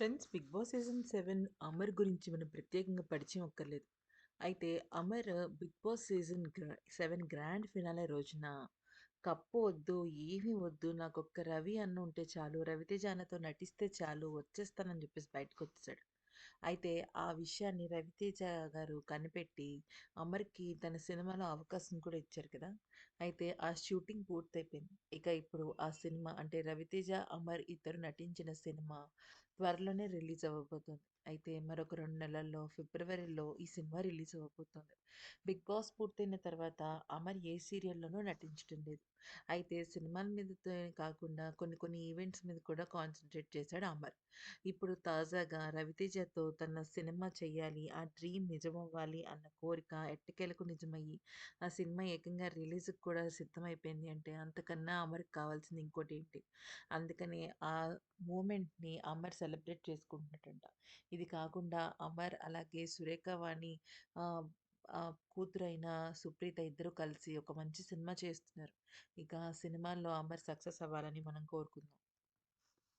Friends 'Bigg Boss' season seven Amar గురించి మనం ప్రత్యేకంగా పరిచయం ఒక్కర్లేదు అయితే Amar 'Bigg Boss' season seven grand finale రోజున కప్పు వద్దు, ఏమీ వద్దు నాకు ఒక్క రవి అన్న ఉంటే చాలు, రవితేజ అన్నతో నటిస్తే చాలు వచ్చేస్తానని చెప్పేసి బయటకొచ్చేసాడు. అయితే ఆ విషయాన్ని రవితేజ గారు కనిపెట్టి అమర్‌కి తన సినిమాలో అవకాశం కూడా ఇచ్చారు కదా! అయితే ఆ షూటింగ్ పూర్తయిపోయింది. ఇక ఇప్పుడు ఆ సినిమా అంటే రవితేజ, అమర్ ఇద్దరు నటించిన సినిమా త్వరలోనే రిలీజ్ అవ్వబోతుంది. అయితే మరొక రెండు నెలల్లో ఫిబ్రవరిలో ఈ సినిమా రిలీజ్ అవ్వబోతుంది. 'బిగ్ బాస్' పూర్తయిన తర్వాత అమర్ ఏ సీరియల్‌లోనూ నటించడం లేదు. అయితే సినిమాల మీదతో కాకుండా కొన్ని కొన్ని ఈవెంట్స్ మీద కూడా కాన్సన్ట్రేట్ చేశాడు అమర్. ఇప్పుడు తాజాగా రవితేజతో తన సినిమా చేయాలి, ఆ డ్రీమ్ నిజమవ్వాలి అన్న కోరిక ఎట్టకేలకు నిజమయ్యి, ఆ సినిమా ఏకంగా రిలీజ్‌కి కూడా సిద్ధమైపోయింది అంటే అంతకన్నా అమర్‌కి కావాల్సింది ఇంకోటి ఏంటి అందుకనే ఆ మూమెంట్‌ని అమర్ సెలబ్రేట్ చేసుకుంటున్నాడంట. ఇది కాకుండా అమర్ అలాగే సురేఖ వాణి కూతురైన సుప్రీత ఇద్దరు కలిసి ఒక మంచి సినిమా చేస్తున్నారు. ఇక ఆ సినిమాల్లో అమర్ సక్సెస్ అవ్వాలని మనం కోరుకుందాం.